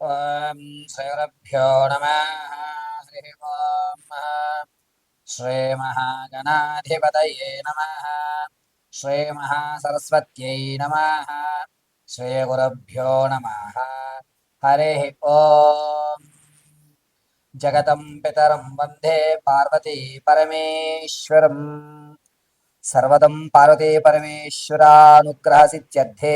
ॐ श्रीगुरुभ्यो नमः हरिः ॐ श्रीमहागणाधिपतये नमः श्रीमहासरस्वत्यै नमः श्रीगुरुभ्यो नमः हरिः ॐ जगतं पितरं वन्दे पार्वती परमेश्वरम् सर्वदं पार्वती परमेश्वरानुग्रहसिद्ध्यर्थे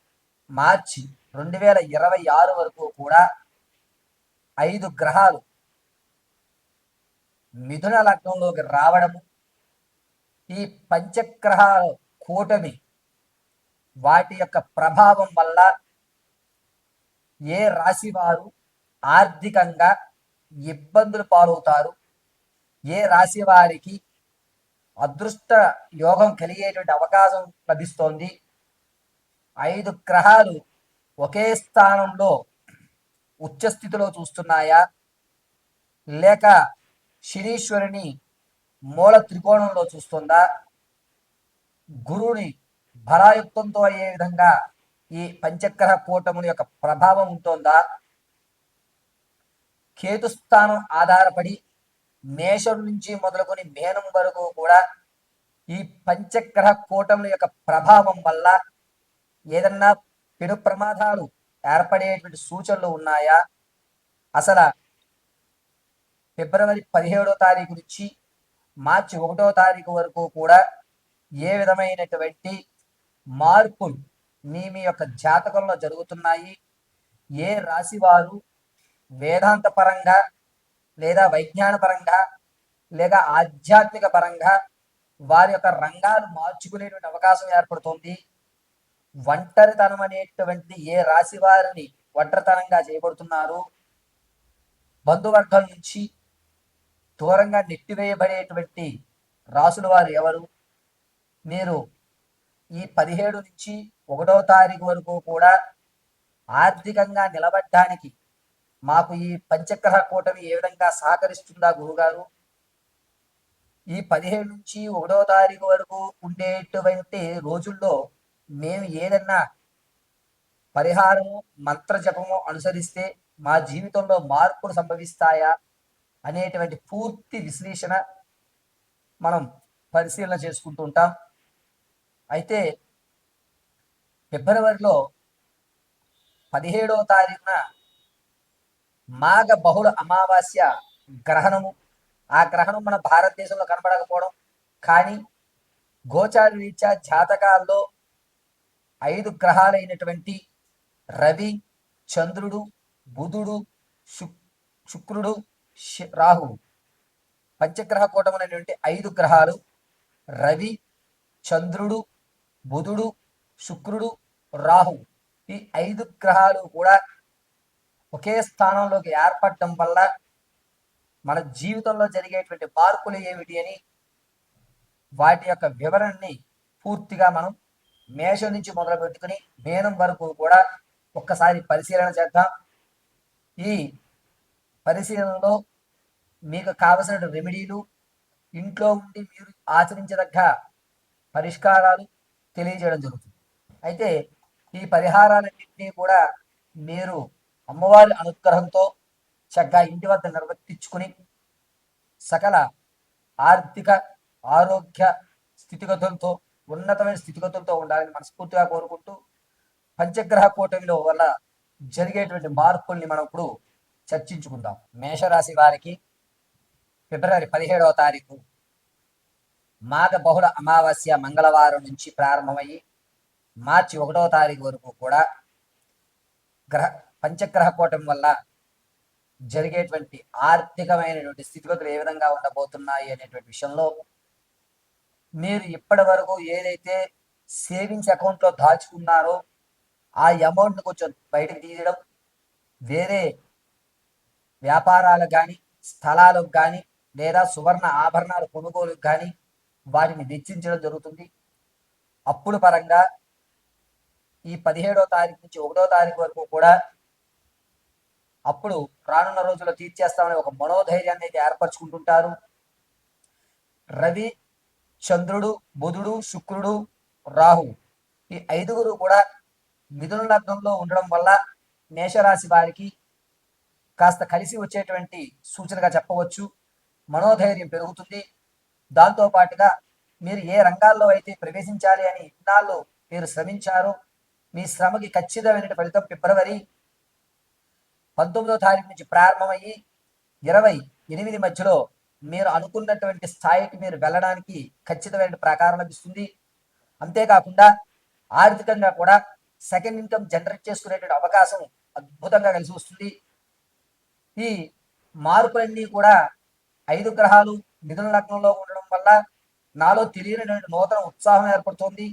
మార్చి రెండు వేల ఇరవై ఆరు వరకు కూడా ఐదు గ్రహాలు మిథున లగ్నంలోకి రావడము ఈ పంచగ్రహాల కూటమి వాటి యొక్క ప్రభావం వల్ల ఏ రాశి వారు ఆర్థికంగా ఇబ్బందులు పాలవుతారు ఏ రాశి వారికి అదృష్ట యోగం కలిగేటువంటి అవకాశం లభిస్తోంది ఐదు గ్రహాలు ఒకే స్థానంలో ఉచ్చస్థితిలో చూస్తున్నాయా? లేక శనీశ్వరుని మూల త్రికోణంలో చూస్తుందా? గురువుని బలాయుక్తంతో అయ్యే విధంగా ఈ పంచగ్రహ కూటముల యొక్క ప్రభావం ఉంటుందా? కేతుస్థానం ఆధారపడి మేషం నుంచి మొదలుకొని మేనం వరకు కూడా ఈ పంచగ్రహ కూటముల యొక్క ప్రభావం వల్ల ఏదన్నా పెను ప్రమాదాలు ఏర్పడేటువంటి సూచనలు ఉన్నాయా? అసలు ఫిబ్రవరి పదిహేడో తారీఖు నుంచి మార్చి ఒకటో తారీఖు వరకు కూడా ఏ విధమైనటువంటి మార్పులు మీ మీ యొక్క జాతకంలో జరుగుతున్నాయి? ఏ రాశి వారు వేదాంత పరంగా లేదా వైజ్ఞాన పరంగా లేదా ఆధ్యాత్మిక పరంగా వారి యొక్క రంగాలు మార్చుకునేటువంటి అవకాశం ఏర్పడుతుంది? ఒంటరితనం అనేటువంటిది ఏ రాశి వారిని ఒంటరితనంగా చేయబడుతున్నారు? బంధువర్గం నుంచి దూరంగా నెట్టివేయబడేటువంటి రాసుల వారు ఎవరు? మీరు ఈ పదిహేడు నుంచి ఒకటో తారీఖు వరకు కూడా ఆర్థికంగా నిలబడ్డానికి మాకు ఈ పంచగ్రహ కూటమి ఏ విధంగా సహకరిస్తుందా గురుగారు ఈ పదిహేడు నుంచి ఒకటో తారీఖు వరకు ఉండేటువంటి రోజుల్లో మేము ఏదన్నా పరిహారము మంత్ర జపము అనుసరిస్తే మా జీవితంలో మార్పులు సంభవిస్తాయా అనేటువంటి పూర్తి విశ్లేషణ మనం పరిశీలన చేసుకుంటూ ఉంటాం. అయితే ఫిబ్రవరిలో పదిహేడవ తారీఖున మాఘ బహుళ అమావాస్య గ్రహణము. ఆ గ్రహణం మన భారతదేశంలో కనబడకపోవడం. కానీ గోచార రీత్యా జాతకాల్లో ఐదు గ్రహాలైనటువంటి రవి చంద్రుడు బుధుడు శుక్రుడు రాహువు. పంచగ్రహ కూటమైనటువంటి ఐదు గ్రహాలు రవి చంద్రుడు బుధుడు శుక్రుడు రాహు ఈ ఐదు గ్రహాలు కూడా ఒకే స్థానంలోకి ఏర్పడటం వల్ల మన జీవితంలో జరిగేటువంటి మార్పులు ఏమిటి అని వాటి యొక్క వివరణని పూర్తిగా మనం మేషం నుంచి మొదలు పెట్టుకుని మేనం వరకు కూడా ఒక్కసారి పరిశీలన చేద్దాం. ఈ పరిశీలనలో మీకు కావలసిన రెమెడీలు ఇంట్లో ఉండి మీరు ఆచరించదగ్గ పరిష్కారాలు తెలియజేయడం జరుగుతుంది. అయితే ఈ పరిహారాలన్నింటినీ కూడా మీరు అమ్మవారి అనుగ్రహంతో చక్కగా ఇంటి వద్ద నిర్వర్తించుకుని సకల ఆర్థిక ఆరోగ్య స్థితిగతులతో ఉన్నతమైన స్థితిగతులతో ఉండాలని మనస్ఫూర్తిగా కోరుకుంటూ పంచగ్రహ కూటమిలో వల్ల జరిగేటువంటి మార్పుల్ని మనం ఇప్పుడు చర్చించుకుందాం. మేషరాశి వారికి ఫిబ్రవరి పదిహేడవ తారీఖు మాఘ బహుళ అమావాస్య మంగళవారం నుంచి ప్రారంభమయ్యి మార్చి ఒకటవ తారీఖు వరకు కూడా గ్రహ పంచగ్రహ కూటమి వల్ల జరిగేటువంటి ఆర్థికమైనటువంటి స్థితిగతులు ఏ విధంగా ఉండబోతున్నాయి అనేటువంటి విషయంలో మీరు ఇప్పటి వరకు ఏదైతే సేవింగ్స్ అకౌంట్లో దాచుకున్నారో ఆ అమౌంట్ని కొంచెం బయటకు తీయడం వేరే వ్యాపారాలకు కానీ స్థలాలకు కానీ లేదా సువర్ణ ఆభరణాల కొనుగోలుకు కానీ వాటిని వెచ్చించడం జరుగుతుంది. అప్పుల పరంగా ఈ పదిహేడో తారీఖు నుంచి ఒకటో తారీఖు వరకు కూడా అప్పుడు రానున్న రోజుల్లో తీర్చేస్తామని ఒక మనోధైర్యాన్ని అయితే ఏర్పరచుకుంటుంటారు. రవి చంద్రుడు బుధుడు శుక్రుడు రాహు ఈ ఐదుగురు కూడా మిథున లగ్నంలో ఉండడం వల్ల మేషరాశి వారికి కాస్త కలిసి వచ్చేటువంటి సూచనగా చెప్పవచ్చు. మనోధైర్యం పెరుగుతుంది. దాంతో పాటుగా మీరు ఏ రంగాల్లో అయితే ప్రవేశించాలి అని ఇన్నాళ్ళు మీరు శ్రమించారో మీ శ్రమకి ఖచ్చితమైన ఫలితం ఫిబ్రవరి పంతొమ్మిదో తారీఖు నుంచి ప్రారంభమయ్యి ఇరవై ఎనిమిది మధ్యలో మీరు అనుకున్నటువంటి స్థాయికి మీరు వెళ్ళడానికి ఖచ్చితమైన ప్రకారం లభిస్తుంది. అంతేకాకుండా ఆర్థికంగా కూడా సెకండ్ ఇన్కమ్ జనరేట్ చేసుకునేటువంటి అవకాశం అద్భుతంగా కలిసి వస్తుంది. ఈ మార్పులన్నీ కూడా ఐదు గ్రహాలు మిథున లగ్నంలో ఉండడం వల్ల నాలో తెలియనటువంటి నూతన ఉత్సాహం ఏర్పడుతోంది.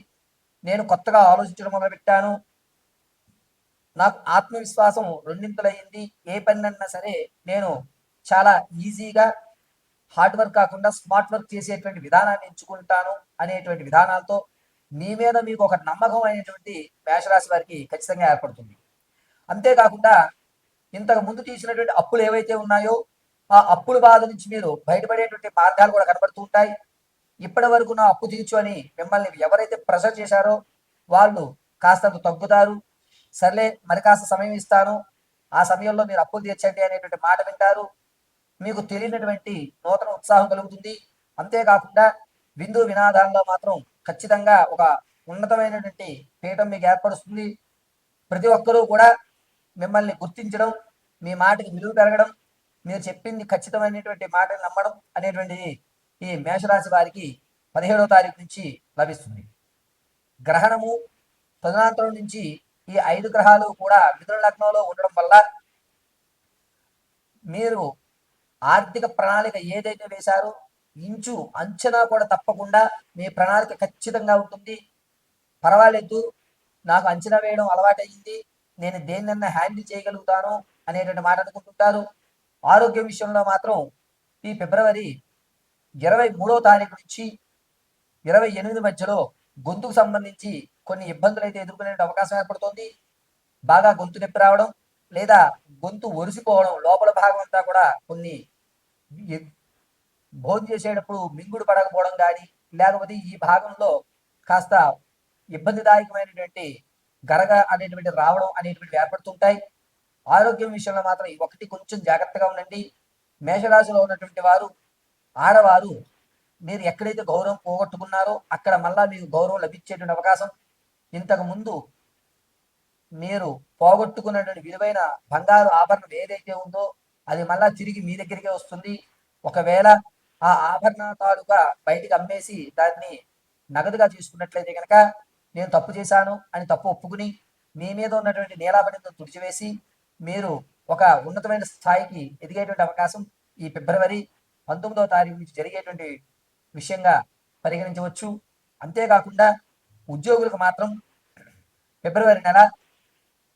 నేను కొత్తగా ఆలోచించడం మొదలుపెట్టాను. నాకు ఆత్మవిశ్వాసం రెండింతలయ్యింది ఏ పని అన్నా సరే నేను చాలా ఈజీగా హార్డ్ వర్క్ కాకుండా స్మార్ట్ వర్క్ చేసేటువంటి విధానాన్ని ఎంచుకుంటాను అనేటువంటి విధానాలతో మీ మీద మీకు ఒక నమ్మకం అనేటువంటి మేషరాశి వారికి ఖచ్చితంగా ఏర్పడుతుంది. అంతేకాకుండా ఇంతకు ముందు తీసినటువంటి అప్పులు ఏవైతే ఉన్నాయో ఆ అప్పుల బాధ నుంచి మీరు బయటపడేటువంటి మార్గాలు కూడా కనబడుతూ ఉంటాయి. ఇప్పటి వరకు నా అప్పు తీర్చు అని మిమ్మల్ని ఎవరైతే ప్రెషర్ చేశారో వాళ్ళు కాస్తంత తగ్గుతారు. సర్లే మరి కాస్త సమయం ఇస్తాను. ఆ సమయంలో మీరు అప్పులు తీర్చండి అనేటువంటి మాట వింటారు. మీకు తెలియనటువంటి నూతన ఉత్సాహం కలుగుతుంది. అంతేకాకుండా విందు వినాదాల్లో మాత్రం ఖచ్చితంగా ఒక ఉన్నతమైనటువంటి పీఠం మీకు ఏర్పడుతుంది ప్రతి ఒక్కరూ కూడా మిమ్మల్ని గుర్తించడం మీ మాటకి విలువ పెరగడం మీరు చెప్పింది ఖచ్చితమైనటువంటి మాటలు నమ్మడం అనేటువంటిది ఈ మేషరాశి వారికి పదిహేడవ తారీఖు నుంచి లభిస్తుంది. గ్రహణము తదనంతరం నుంచి ఈ ఐదు గ్రహాలు కూడా మిథున లగ్నంలో ఉండడం వల్ల మీరు ఆర్థిక ప్రణాళిక ఏదైతే వేశారో ఇంచు అంచనా కూడా తప్పకుండా మీ ప్రణాళిక ఖచ్చితంగా ఉంటుంది. పర్వాలేదు నాకు అంచనా వేయడం అలవాటయ్యింది నేను దేన్నన్నా హ్యాండిల్ చేయగలుగుతాను అనేటువంటి మాట అనుకుంటుంటారు. ఆరోగ్యం విషయంలో మాత్రం ఈ ఫిబ్రవరి ఇరవై మూడో తారీఖు నుంచి ఇరవై ఎనిమిది మధ్యలో గొంతుకు సంబంధించి కొన్ని ఇబ్బందులు అయితే ఎదుర్కొనే అవకాశం ఏర్పడుతోంది. బాగా గొంతు నొప్పి రావడం లేదా గొంతు ఒరిసిపోవడం లోపల భాగం అంతా కూడా కొన్ని భోజనం చేసేటప్పుడు మింగుడు పడకపోవడం కానీ లేకపోతే ఈ భాగంలో కాస్త ఇబ్బందిదాయకమైనటువంటి గరగ అనేటువంటి రావడం అనేటువంటి ఏర్పడుతుంటాయి. ఆరోగ్యం విషయంలో మాత్రం ఒకటి కొంచెం జాగ్రత్తగా ఉండండి. మేషరాశిలో ఉన్నటువంటి వారు ఆడవారు మీరు ఎక్కడైతే గౌరవం పోగొట్టుకున్నారో అక్కడ మళ్ళా మీకు గౌరవం లభించేటువంటి అవకాశం. ఇంతకు ముందు మీరు పోగొట్టుకున్నటువంటి విలువైన బంగారు ఆభరణం ఏదైతే ఉందో అది మళ్ళా తిరిగి మీ దగ్గరికే వస్తుంది. ఒకవేళ ఆ ఆభరణ తాలూకా బయటికి అమ్మేసి దాన్ని నగదుగా తీసుకున్నట్లయితే కనుక నేను తప్పు చేశాను అని తప్పు ఒప్పుకుని మీ మీద ఉన్నటువంటి నీలాభరణను తుడిచివేసి మీరు ఒక ఉన్నతమైన స్థాయికి ఎదిగేటువంటి అవకాశం ఈ ఫిబ్రవరి పంతొమ్మిదవ తారీఖు నుంచి జరిగేటువంటి విషయంగా పరిగణించవచ్చు. అంతేకాకుండా ఉద్యోగులకు మాత్రం ఫిబ్రవరి నెల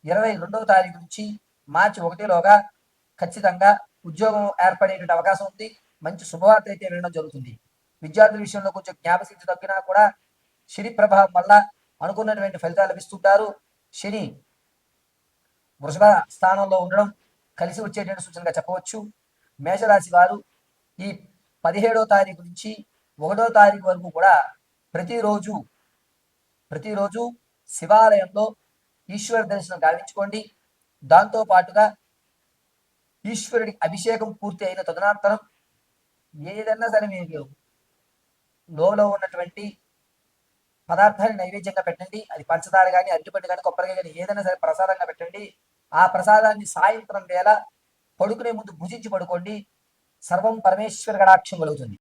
ఇరవై రెండవ తారీఖు నుంచి మార్చి ఒకటిలోగా ఖచ్చితంగా ఉద్యోగం ఏర్పడేటువంటి అవకాశం ఉంది. మంచి శుభవార్త అయితే వినడం జరుగుతుంది. విద్యార్థుల విషయంలో కొంచెం జ్ఞాపశక్తి తగ్గినా కూడా శని ప్రభావం వల్ల అనుకున్నటువంటి ఫలితాలు లభిస్తుంటారు. శని వృషభ స్థానంలో ఉండడం కలిసి వచ్చేటువంటి సూచనగా చెప్పవచ్చు. మేషరాశి వారు ఈ పదిహేడో తారీఖు నుంచి ఒకటో తారీఖు వరకు కూడా ప్రతిరోజు ప్రతిరోజు శివాలయంలో ఈశ్వర దర్శనం గావించుకోండి. దాంతో పాటుగా ఈశ్వరుడి అభిషేకం పూర్తి అయిన తదనంతరం ఏదన్నా సరే మీరు లోలో ఉన్నటువంటి పదార్థాన్ని నైవేద్యంగా పెట్టండి. అది పంచదార కానీ అరటిపండు కానీ కొబ్బరికాయ కానీ ఏదైనా సరే ప్రసాదంగా పెట్టండి. ఆ ప్రసాదాన్ని సాయంత్రం వేళ పడుకునే ముందు భుజించి పడుకోండి. సర్వం పరమేశ్వర కటాక్షం కలుగుతుంది.